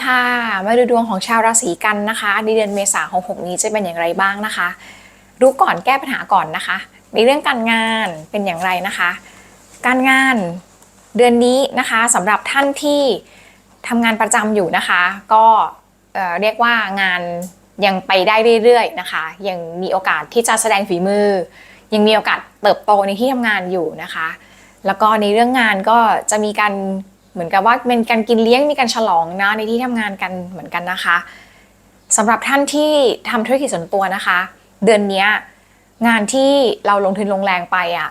ค่ะมาดูดวงของชาวราศีกันนะคะในเดือนเมษาของ6นี้จะเป็นอย่างไรบ้างนะคะ รู้ก่อนแก้ปัญหาก่อนนะคะ ในเรื่องการงานเป็นอย่างไรนะคะ การงานเดือนนี้นะคะสำหรับท่านที่ทำงานประจำอยู่นะคะ ก็เอ่อเรียกว่างานยังไปได้เรื่อยๆนะคะ ยังมีโอกาสที่จะแสดงฝีมือ ยังมีโอกาสเติบโตในที่ทำงานอยู่นะคะ แล้วก็ในเรื่องงานก็จะมีการ เหมือนกับว่าเป็นการกินเลี้ยงมีการฉลองนะในที่ทำงานกันเหมือนกันนะคะสำหรับท่านที่ทำธุรกิจส่วนตัวนะคะ เดือนนี้งานที่เราลงทุนลงแรงไปอะ่ะ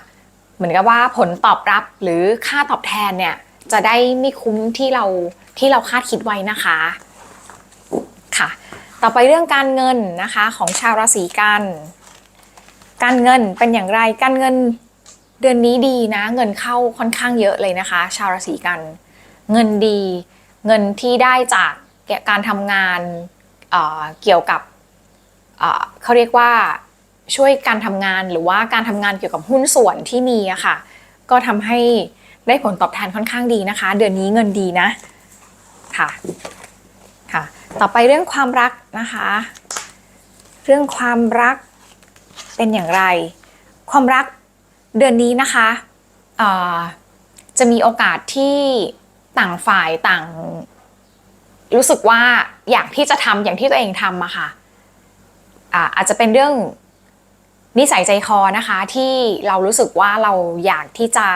เหมือนกับว่าผลตอบรับหรือค่าตอบแทนเนี่ยจะได้ไม่คุ้มที่เราที่เราคาดคิดไว้นะคะค่ะ ต่อไปเรื่องการเงินนะคะของชาวราศีกัน การเงินเป็นอย่างไรการเงินเดือนนี้ดีนะ เงินเข้าค่อนข้างเยอะเลยนะคะ ชาวราศีกัน เงินดี เงินที่ได้จากการทำงานเเกี่ยวกับเขาเรียกว่าช่วยการทำงานหรือว่าการทำงานเกี่ยวกับหุ้นส่วนที่มีอะค่ะ ก็ทำให้ได้ผลตอบแทนค่อนข้างดีนะคะ เดือนนี้เงินดีนะค่ะค่ะ ต่อไปเรื่องความรักนะคะ เรื่องความรักเป็นอย่างไร ความรักเดือนนี้นะคะจะมีโอกาสที่ ต่างฝ่ายต่าง รู้สึกว่าอยากที่จะทำอย่างที่ตัวเองทำอะค่ะอาจจะเป็นเรื่องนิสัยใจคอนะคะที่เรารู้สึกว่าเราอยากที่จะ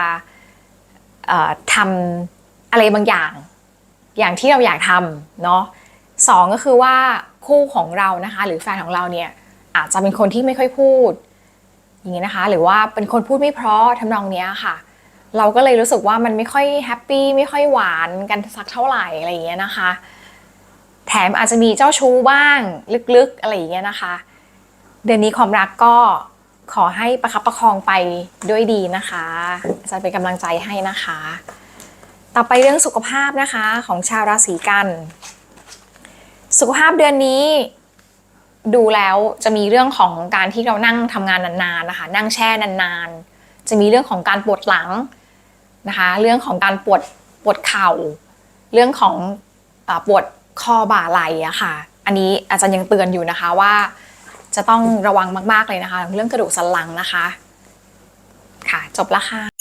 ทำอะไรบางอย่าง อย่างที่เราอยากทำเนาะสองก็คือว่าคู่ของเรานะคะ หรือแฟนของเราเนี่ยอาจจะเป็นคนที่ไม่ค่อยพูด อย่างนี้นะคะ หรือว่าเป็นคนพูดไม่เพราะทำนองเนี้ยค่ะ เราก็เลยรู้สึกว่ามันไม่ค่อยแฮปปี้ไม่ค่อยหวานกันสักเท่าไหร่อะไรอย่างเงี้ยนะคะ แถมอาจจะมีเจ้าชู้บ้างลึกๆอะไรอย่างเงี้ยนะคะ เดือนนี้ความรักก็ขอให้ประคับประคองไปด้วยดีนะคะอาจารย์เป็นกำลังใจให้นะคะ ต่อไปเรื่องสุขภาพนะคะของชาวราศีกัน สุขภาพเดือนนี้ดูแล้วจะมีเรื่องของการที่เรานั่งทำงานนานๆนะคะ นั่งแช่นานๆ จะมีเรื่องของการปวดหลังนะคะเรื่องของการปวดปวดเข่า เรื่องของอปวดคอบ่าไหล่อะค่ะ อันนี้อาจารย์ยังเตือนอยู่นะคะว่า จะต้องระวังมาก ๆเลยนะคะ เรื่องกระดูกสันหลังนะคะ ค่ะจบละค่ะ